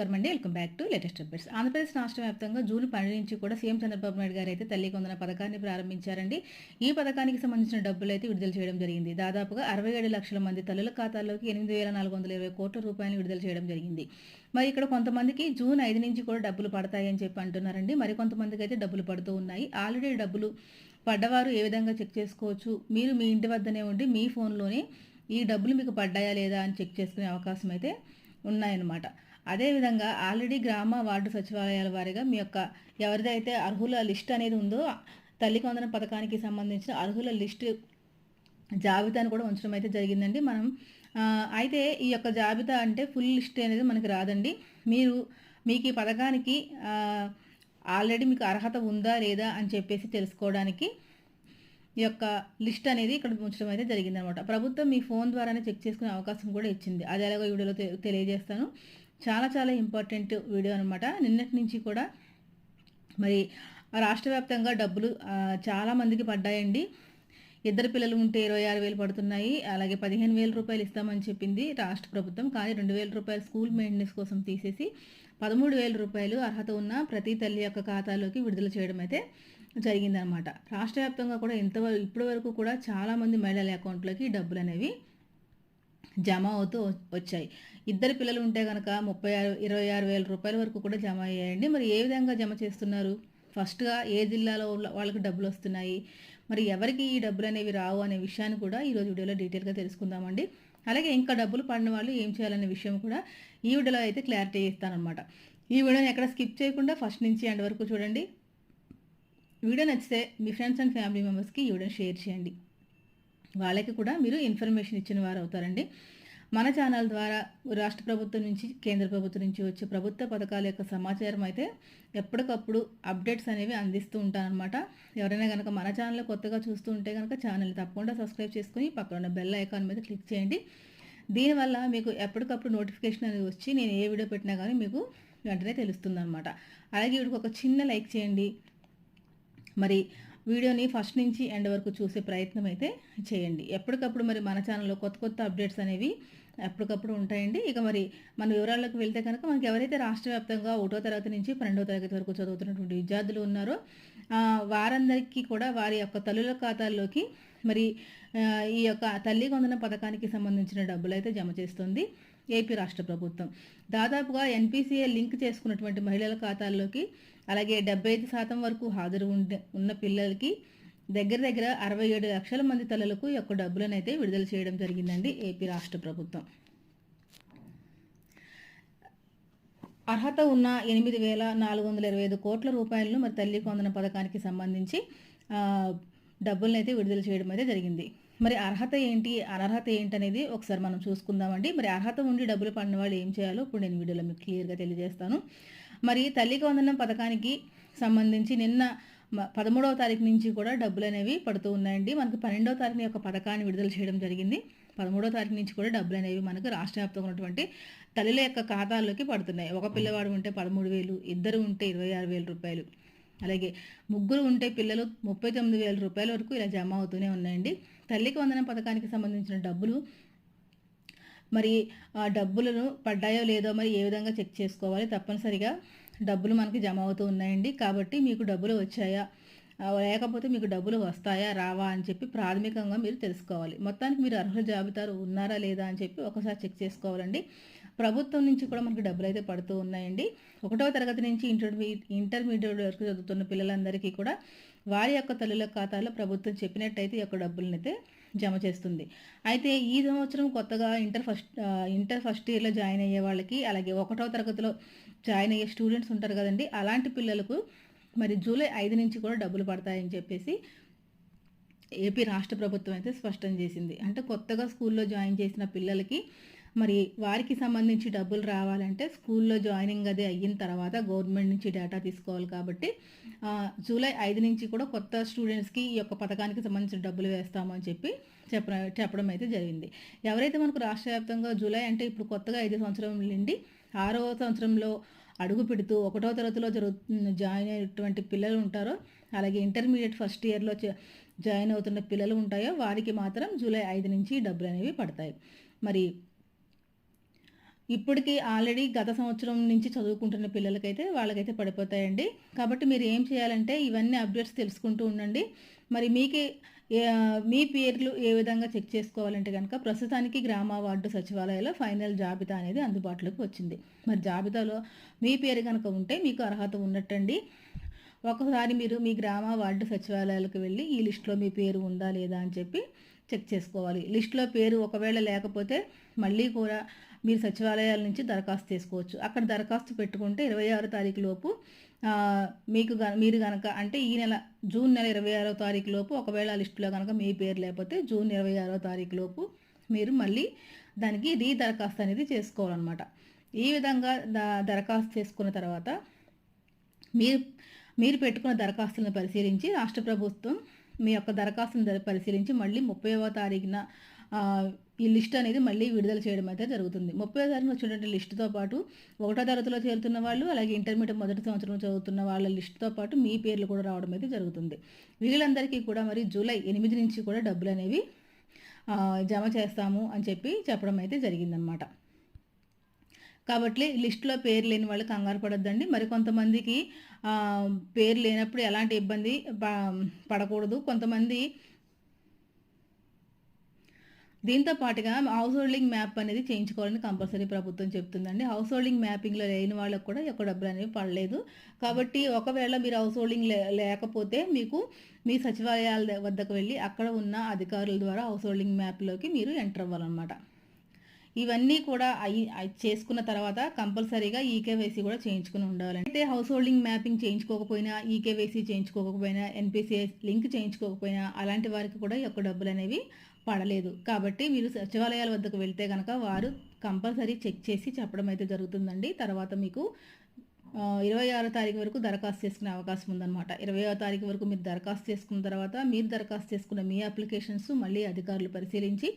నమస్కారం అండి. Welcome back to latest updates. Andhra Pradesh రాష్ట్ర వ్యాప్తంగా జూన్ పన్నెండు నుంచి కూడా సీఎం చంద్రబాబు నాయుడు గారు అయితే తల్లి కొందన పథకాన్ని ప్రారంభించారండి. ఈ పథకానికి సంబంధించిన డబ్బులు అయితే విడుదల చేయడం జరిగింది. దాదాపుగా అరవై ఏడు లక్షల మంది తల్లుల ఖాతాల్లోకి ఎనిమిది వేల నాలుగు వందల ఇరవై కోట్ల రూపాయలు విడుదల చేయడం జరిగింది. మరి ఇక్కడ కొంతమందికి జూన్ ఐదు నుంచి కూడా డబ్బులు పడతాయని చెప్పి అంటున్నారండి. మరి కొంతమందికి అయితే డబ్బులు పడుతూ ఉన్నాయి. ఆల్రెడీ డబ్బులు పడ్డవారు ఏ విధంగా చెక్ చేసుకోవచ్చు? మీరు మీ ఇంటి వద్దనే ఉండి మీ ఫోన్లోనే ఈ డబ్బులు మీకు పడ్డాయా లేదా అని చెక్ చేసుకునే అవకాశం అయితే ఉన్నాయన్నమాట. అదేవిధంగా ఆల్రెడీ గ్రామ వార్డు సచివాలయాల వారిగా మీ యొక్క ఎవరిదైతే అర్హుల లిస్ట్ అనేది ఉందో తల్లి కొందన పథకానికి సంబంధించిన అర్హుల లిస్టు జాబితాను కూడా ఉంచడం అయితే జరిగిందండి. మనం అయితే ఈ యొక్క జాబితా అంటే ఫుల్ లిస్ట్ అనేది మనకి రాదండి. మీరు మీకు ఈ పథకానికి ఆల్రెడీ మీకు అర్హత ఉందా లేదా అని చెప్పేసి తెలుసుకోవడానికి ఈ యొక్క లిస్ట్ అనేది ఇక్కడ ఉంచడం అయితే జరిగిందనమాట. ప్రభుత్వం మీ ఫోన్ ద్వారానే చెక్ చేసుకునే అవకాశం కూడా ఇచ్చింది. అది ఎలాగో వీడియోలో తెలియజేస్తాను. చాలా చాలా ఇంపార్టెంట్ వీడియో అనమాట నిన్నటి నుంచి కూడా మరి రాష్ట్ర వ్యాప్తంగా డబ్బులు చాలామందికి పడ్డాయండి. ఇద్దరు పిల్లలు ఉంటే ఇరవై ఆరు వేలు పడుతున్నాయి. అలాగే పదిహేను వేల రూపాయలు ఇస్తామని చెప్పింది రాష్ట్ర ప్రభుత్వం. కానీ రెండు వేల రూపాయలు స్కూల్ మెయింటెనెన్స్ కోసం తీసేసి పదమూడు వేల రూపాయలు అర్హత ఉన్న ప్రతి తల్లి యొక్క ఖాతాలోకి విడుదల చేయడం అయితే జరిగిందనమాట రాష్ట్ర వ్యాప్తంగా కూడా ఇంతవరకు ఇప్పటి వరకు కూడా చాలామంది మహిళల అకౌంట్లోకి డబ్బులు అనేవి జమ అవుతూ వచ్చాయి. ఇద్దరు పిల్లలు ఉంటే కనుక ముప్పై ఆరు ఇరవై ఆరు వేల రూపాయల వరకు కూడా జమ అయ్యాయండి. మరి ఏ విధంగా జమ చేస్తున్నారు? ఫస్ట్గా ఏ జిల్లాలో వాళ్ళకి డబ్బులు వస్తున్నాయి? మరి ఎవరికి ఈ డబ్బులు అనేవి రావు అనే విషయాన్ని కూడా ఈరోజు వీడియోలో డీటెయిల్గా తెలుసుకుందామండి. అలాగే ఇంకా డబ్బులు పడిన వాళ్ళు ఏం చేయాలనే విషయం కూడా ఈ వీడియోలో అయితే క్లారిటీ ఇస్తానమాట ఈ వీడియోని ఎక్కడ స్కిప్ చేయకుండా ఫస్ట్ నుంచి ఎండ్ వరకు చూడండి. వీడియో నచ్చితే మీ ఫ్రెండ్స్ అండ్ ఫ్యామిలీ మెంబర్స్కి ఈ వీడియోని షేర్ చేయండి. వాళ్ళకి కూడా మీరు ఇన్ఫర్మేషన్ ఇచ్చిన వారు అవుతారండి. మన ఛానల్ ద్వారా రాష్ట్ర ప్రభుత్వం నుంచి కేంద్ర ప్రభుత్వం నుంచి వచ్చే ప్రభుత్వ పథకాల యొక్క సమాచారం అయితే ఎప్పటికప్పుడు అప్డేట్స్ అనేవి అందిస్తూ ఉంటానన్నమాట ఎవరైనా కనుక మన ఛానల్ కొత్తగా చూస్తూ ఉంటే కనుక ఛానల్ తప్పకుండా సబ్స్క్రైబ్ చేసుకుని పక్కన ఉన్న బెల్ ఐకాన్ మీద క్లిక్ చేయండి. దీనివల్ల మీకు ఎప్పటికప్పుడు నోటిఫికేషన్ అనేది వచ్చి నేను ఏ వీడియో పెట్టినా కానీ మీకు వెంటనే తెలుస్తుంది అనమాట అలాగే వీడికి ఒక చిన్న లైక్ చేయండి. మరి వీడియోని ఫస్ట్ నుంచి ఎండ్ వరకు చూసే ప్రయత్నం అయితే చేయండి. ఎప్పటికప్పుడు మరి మన ఛానల్లో కొత్త కొత్త అప్డేట్స్ అనేవి ఎప్పటికప్పుడు ఉంటాయండి. ఇక మరి మన వివరాల్లోకి వెళ్తే కనుక మనకి ఎవరైతే రాష్ట్ర వ్యాప్తంగా ఒకటో తరగతి నుంచి పన్నెండో తరగతి వరకు చదువుతున్నటువంటి విద్యార్థులు ఉన్నారో వారందరికీ కూడా వారి యొక్క తల్లుల ఖాతాల్లోకి మరి ఈ యొక్క తల్లి కొందన పథకానికి సంబంధించిన డబ్బులు అయితే జమ చేస్తుంది. ఏపీ రాష్ట్ర ప్రభుత్వం. దాదాపుగా ఎన్పిసిఏ లింక్ చేసుకున్నటువంటి మహిళల ఖాతాల్లోకి అలాగే డెబ్బై ఐదు శాతం వరకు హాజరు ఉండే ఉన్న పిల్లలకి దగ్గర దగ్గర అరవై ఏడు లక్షల మంది తల్లులకు యొక్క డబ్బులను అయితే విడుదల చేయడం జరిగిందండి ఏపీ రాష్ట్ర ప్రభుత్వం. అర్హత ఉన్న ఎనిమిది వేల నాలుగు వందల ఇరవై ఐదు కోట్ల రూపాయలను మరి తల్లి కొందన పథకానికి సంబంధించి డబ్బులను అయితే విడుదల చేయడం అయితే జరిగింది. మరి అర్హత ఏంటి? అనర్హత ఏంటి అనేది ఒకసారి మనం చూసుకుందామండి. మరి అర్హత ఉండి డబ్బులు పడిన వాళ్ళు ఏం చేయాలో ఇప్పుడు నేను వీడియోలో మీకు క్లియర్గా తెలియజేస్తాను. మరి తల్లి వందనం పథకానికి సంబంధించి నిన్న పదమూడవ తారీఖు నుంచి కూడా డబ్బులు అనేవి పడుతూ ఉన్నాయండి. మనకి పన్నెండవ తారీఖున యొక్క పథకాన్ని విడుదల చేయడం జరిగింది. పదమూడవ తారీఖు నుంచి కూడా డబ్బులు అనేవి మనకు రాష్ట్ర వ్యాప్తంగా ఉన్నటువంటి తల్లుల యొక్క ఖాతాల్లోకి పడుతున్నాయి. ఒక పిల్లవాడు ఉంటే పదమూడు వేలు ఇద్దరు ఉంటే ఇరవై ఆరు వేల రూపాయలు. అలాగే ముగ్గురు ఉంటే పిల్లలు ముప్పై తొమ్మిది వేల రూపాయల వరకు ఇలా జమ అవుతూనే ఉన్నాయండి. తల్లికి వందనం పథకానికి సంబంధించిన డబ్బులు మరి ఆ డబ్బులను పడ్డాయో లేదో మరి ఏ విధంగా చెక్ చేసుకోవాలి? తప్పనిసరిగా డబ్బులు మనకి జమ అవుతూ ఉన్నాయండి. కాబట్టి మీకు డబ్బులు వచ్చాయా? లేకపోతే మీకు డబ్బులు వస్తాయా? రావా? అని చెప్పి ప్రాథమికంగా మీరు తెలుసుకోవాలి. మొత్తానికి మీరు అర్హుల జాబితాలో ఉన్నారా లేదా అని చెప్పి ఒకసారి చెక్ చేసుకోవాలండి. ప్రభుత్వం నుంచి కూడా మనకి డబ్బులు అయితే పడుతూ ఉన్నాయండి. ఒకటవ తరగతి నుంచి ఇంటర్మీ ఇంటర్మీడియట్ వరకు చదువుతున్న పిల్లలందరికీ కూడా వారి యొక్క తల్లుల ఖాతాలో ప్రభుత్వం చెప్పినట్టయితే ఈ యొక్క డబ్బులనైతే అయితే జమ చేస్తుంది. అయితే ఈ సంవత్సరం కొత్తగా ఇంటర్ ఫస్ట్ ఇంటర్ ఫస్ట్ ఇయర్లో జాయిన్ అయ్యే వాళ్ళకి అలాగే ఒకటో తరగతిలో జాయిన్ అయ్యే స్టూడెంట్స్ ఉంటారు కదండి అలాంటి పిల్లలకు మరి జూలై ఐదు నుంచి కూడా డబ్బులు పడతాయని చెప్పేసి ఏపీ రాష్ట్ర ప్రభుత్వం అయితే స్పష్టం చేసింది. అంటే కొత్తగా స్కూల్లో జాయిన్ చేసిన పిల్లలకి మరి వారికి సంబంధించి డబ్బులు రావాలంటే స్కూల్లో జాయినింగ్ అది అయిన తర్వాత గవర్నమెంట్ నుంచి డేటా తీసుకోవాలి కాబట్టి జూలై ఐదు నుంచి కూడా కొత్త స్టూడెంట్స్కి ఈ యొక్క పథకానికి సంబంధించిన డబ్బులు వేస్తామని చెప్పి చెప్ప చెప్పడం అయితే జరిగింది. ఎవరైతే మనకు రాష్ట్ర వ్యాప్తంగా జూలై అంటే ఇప్పుడు కొత్తగా ఐదు సంవత్సరం నుండి ఆరవ సంవత్సరంలో అడుగు పెడుతూ ఒకటో తరగతిలో జరుగు జాయిన్ అయినటువంటి పిల్లలు ఉంటారో అలాగే ఇంటర్మీడియట్ ఫస్ట్ ఇయర్లో జాయిన్ అవుతున్న పిల్లలు ఉంటాయో వారికి మాత్రం జూలై ఐదు నుంచి డబ్బులు అనేవి పడతాయి. మరి ఇప్పటికీ ఆల్రెడీ గత సంవత్సరం నుంచి చదువుకుంటున్న పిల్లలకైతే వాళ్ళకైతే పడిపోతాయండి. కాబట్టి మీరు ఏం చేయాలంటే ఇవన్నీ అప్డేట్స్ తెలుసుకుంటూ ఉండండి. మరి మీకే మీ పేర్లు ఏ విధంగా చెక్ చేసుకోవాలంటే కనుక ప్రస్తుతానికి గ్రామ వార్డు సచివాలయంలో ఫైనల్ జాబితా అనేది అందుబాటులోకి వచ్చింది. మరి జాబితాలో మీ పేరు కనుక ఉంటే మీకు అర్హత ఉన్నట్టండి. ఒకసారి మీరు మీ గ్రామ వార్డు సచివాలయాలకు వెళ్ళి ఈ లిస్టులో మీ పేరు ఉందా లేదా అని చెప్పి చెక్ చేసుకోవాలి. లిస్టులో పేరు ఒకవేళ లేకపోతే మళ్ళీ కూడా మీరు సచివాలయాల నుంచి దరఖాస్తు చేసుకోవచ్చు. అక్కడ దరఖాస్తు పెట్టుకుంటే ఇరవై ఆరు తారీఖు లోపు మీకు మీరు కనుక అంటే ఈ నెల జూన్ నెల ఇరవై ఆరో తారీఖు లోపు ఒకవేళ లిస్టులో కనుక మీ పేరు లేకపోతే జూన్ ఇరవై ఆరో తారీఖు లోపు మీరు మళ్ళీ దానికి రీ దరఖాస్తు అనేది చేసుకోవాలన్నమాట. ఈ విధంగా ద దరఖాస్తు చేసుకున్న తర్వాత మీరు మీరు పెట్టుకున్న దరఖాస్తులను పరిశీలించి రాష్ట్ర ప్రభుత్వం మీ యొక్క దరఖాస్తును పరిశీలించి మళ్ళీ ముప్పైవ తారీఖున ఈ లిస్ట్ అనేది మళ్ళీ విడుదల చేయడం అయితే జరుగుతుంది. ముప్పై తారీఖున వచ్చినటువంటి లిస్టుతో పాటు ఒకటో తరగతిలో చేరుతున్న వాళ్ళు అలాగే ఇంటర్మీడియట్ మొదటి సంవత్సరం చదువుతున్న వాళ్ళ లిస్టుతో పాటు మీ పేర్లు కూడా రావడం అయితే జరుగుతుంది. వీళ్ళందరికీ కూడా మరి జూలై ఎనిమిది నుంచి కూడా డబ్బులు అనేవి జమ చేస్తాము అని చెప్పి చెప్పడం అయితే జరిగిందనమాట కాబట్టి లిస్టులో పేరు లేని వాళ్ళు కంగారు పడొద్దండి. మరి కొంతమందికి పేరు లేనప్పుడు ఎలాంటి ఇబ్బంది పడకూడదు. కొంతమంది దీంతో పాటుగా హౌస్ హోల్డింగ్ మ్యాప్ అనేది చేయించుకోవాలని కంపల్సరీ ప్రభుత్వం చెప్తుందండి. హౌస్ హోల్డింగ్ మ్యాపింగ్లో లేని వాళ్ళకు కూడా ఎక్కువ డబ్బులు అనేవి పడలేదు. కాబట్టి ఒకవేళ మీరు హౌస్ హోల్డింగ్ లే లేకపోతే మీకు మీ సచివాలయాల వద్దకు వెళ్ళి అక్కడ ఉన్న అధికారుల ద్వారా హౌస్ హోల్డింగ్ మ్యాప్లోకి మీరు ఎంటర్ అవ్వాలన్నమాట. ఇవన్నీ కూడా చేసుకున్న తర్వాత కంపల్సరీగా ఈకేవైసీ కూడా చేయించుకుని ఉండాలండి. అయితే హౌస్ హోల్డింగ్ మ్యాపింగ్ చేయించుకోకపోయినా ఈకేవైసీ చేయించుకోకపోయినా ఎన్పిసిఐ లింక్ చేయించుకోకపోయినా అలాంటి వారికి కూడా ఈ యొక్క డబ్బులు అనేవి పడలేదు. కాబట్టి మీరు సచివాలయాల వద్దకు వెళ్తే కనుక వారు కంపల్సరీ చెక్ చేసి చెప్పడం అయితే జరుగుతుందండి. తర్వాత మీకు ఇరవై ఆరో తారీఖు వరకు దరఖాస్తు చేసుకునే అవకాశం ఉందన్నమాట. ఇరవై ఆరో తారీఖు వరకు మీరు దరఖాస్తు చేసుకున్న తర్వాత మీరు దరఖాస్తు చేసుకున్న మీ అప్లికేషన్స్ మళ్ళీ అధికారులు పరిశీలించి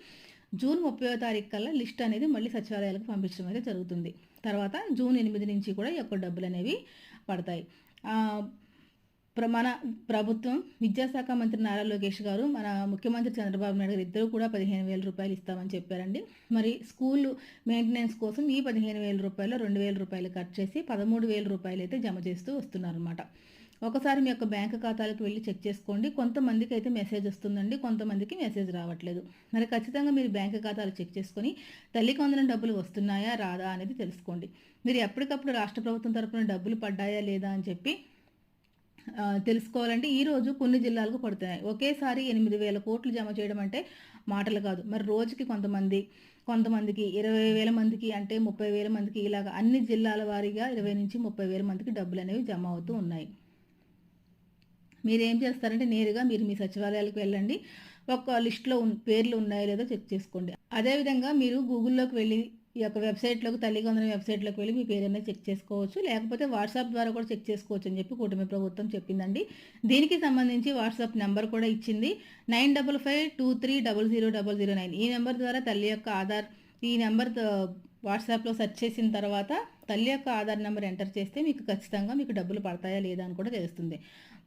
జూన్ ముప్పై తారీఖు కల్లా లిస్ట్ అనేది మళ్ళీ సచివాలయాలకు పంపించడం అయితే జరుగుతుంది. తర్వాత జూన్ ఎనిమిది నుంచి కూడా ఈ యొక్క డబ్బులు అనేవి పడతాయి. మన ప్రభుత్వం విద్యాశాఖ మంత్రి నారా లోకేష్ గారు మన ముఖ్యమంత్రి చంద్రబాబు నాయుడు గారు ఇద్దరు కూడా పదిహేను వేల రూపాయలు ఇస్తామని చెప్పారండి. మరి స్కూల్ మెయింటెనెన్స్ కోసం ఈ పదిహేను వేల రూపాయలు రెండు వేల రూపాయలు ఖర్చు చేసి పదమూడు వేల రూపాయలు అయితే జమ చేస్తూ వస్తున్నారన్నమాట. ఒకసారి మీ యొక్క బ్యాంక్ ఖాతాలకు వెళ్ళి చెక్ చేసుకోండి. కొంతమందికి అయితే మెసేజ్ వస్తుందండి. కొంతమందికి మెసేజ్ రావట్లేదు. మరి ఖచ్చితంగా మీరు బ్యాంక్ ఖాతాలు చెక్ చేసుకొని తల్లి కొందరం డబ్బులు వస్తున్నాయా? రాదా? అనేది తెలుసుకోండి. మీరు ఎప్పటికప్పుడు రాష్ట్ర ప్రభుత్వం తరపున డబ్బులు పడ్డాయా? లేదా? అని చెప్పి తెలుసుకోవాలంటే తెలుసుకోవాలంటే ఈరోజు కొన్ని జిల్లాలకు పడుతున్నాయి. ఒకేసారి ఎనిమిది వేల కోట్లు జమ చేయడం అంటే మాటలు కాదు. మరి రోజుకి కొంతమంది కొంతమందికి ఇరవై వేల మందికి అంటే ముప్పై వేల మందికి ఇలాగ అన్ని జిల్లాల వారీగా ఇరవై నుంచి ముప్పై వేల మందికి డబ్బులు అనేవి జమ అవుతూ ఉన్నాయి. మీరు ఏం చేస్తారంటే నేరుగా మీరు మీ సచివాలయాలకు వెళ్ళండి. ఒక లిస్ట్లో ఉన్ పేర్లు ఉన్నాయో లేదో చెక్ చేసుకోండి. అదేవిధంగా మీరు గూగుల్లోకి వెళ్ళి ఈ యొక్క వెబ్సైట్లోకి తల్లిగొందరం వెబ్సైట్లోకి వెళ్ళి మీ పేరు అనేది చెక్ చేసుకోవచ్చు. లేకపోతే వాట్సాప్ ద్వారా కూడా చెక్ చేసుకోవచ్చు అని చెప్పి కూటమి ప్రభుత్వం చెప్పిందండి. దీనికి సంబంధించి వాట్సాప్ నెంబర్ కూడా ఇచ్చింది. Nine double five two three double zero double zero nine. ఈ నెంబర్ ద్వారా తల్లి యొక్క ఆధార్ ఈ నెంబర్ వాట్సాప్లో సెర్చ్ చేసిన తర్వాత తల్లి యొక్క ఆధార్ నెంబర్ ఎంటర్ చేస్తే మీకు ఖచ్చితంగా మీకు డబ్బులు పడతాయా లేదా అని కూడా తెలుస్తుంది.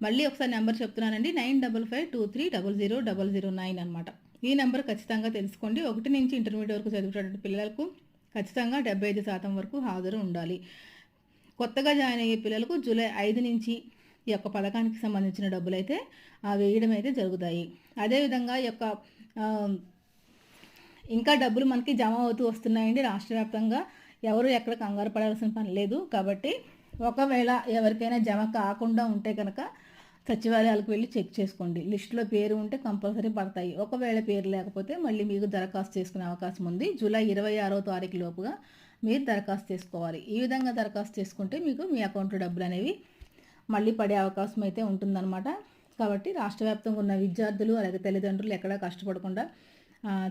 మళ్ళీ ఒకసారి నెంబర్ చెప్తున్నానండి. Nine double five two three double zero double zero nine అనమాట ఈ నెంబర్ ఖచ్చితంగా తెలుసుకోండి. ఒకటి నుంచి ఇంటర్మీడియట్ వరకు చదివేటటువంటి పిల్లలకు ఖచ్చితంగా డెబ్బై ఐదు శాతం వరకు హాజరు ఉండాలి. కొత్తగా జాయిన్ అయ్యే పిల్లలకు జూలై ఐదు నుంచి ఈ యొక్క పథకానికి సంబంధించిన డబ్బులు అయితే ఆ, వేయడం అయితే జరుగుతాయి. అదేవిధంగా ఈ యొక్క ఇంకా డబ్బులు మనకి జమ అవుతూ వస్తున్నాయండి. రాష్ట్ర వ్యాప్తంగా ఎవరు ఎక్కడ కంగారు పడాల్సిన పని లేదు. కాబట్టి ఒకవేళ ఎవరికైనా జమ కాకుండా ఉంటే కనుక సచివాలయాలకు వెళ్ళి చెక్ చేసుకోండి. లిస్టులో పేరు ఉంటే కంపల్సరీ పడతాయి. ఒకవేళ పేరు లేకపోతే మళ్ళీ మీకు దరఖాస్తు చేసుకునే అవకాశం ఉంది. జూలై ఇరవై ఆరో తారీఖు లోపుగా మీరు దరఖాస్తు చేసుకోవాలి. ఈ విధంగా దరఖాస్తు చేసుకుంటే మీకు మీ అకౌంట్లో డబ్బులు అనేవి మళ్ళీ పడే అవకాశం అయితే ఉంటుందన్నమాట. కాబట్టి రాష్ట్ర వ్యాప్తంగా ఉన్న విద్యార్థులు అలాగే తల్లిదండ్రులు ఎక్కడా కష్టపడకుండా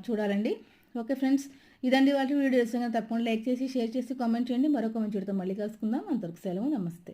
చూడాలండి. ఓకే ఫ్రెండ్స్ ఇదండి వాటి వీడియోస్. తప్పకుండా లైక్ చేసి షేర్ చేసి కామెంట్ చేయండి. మరొక మంచి వీడియోతో మళ్ళీ కలుసుకుందాం. అంతవరకు సెలవు. నమస్తే.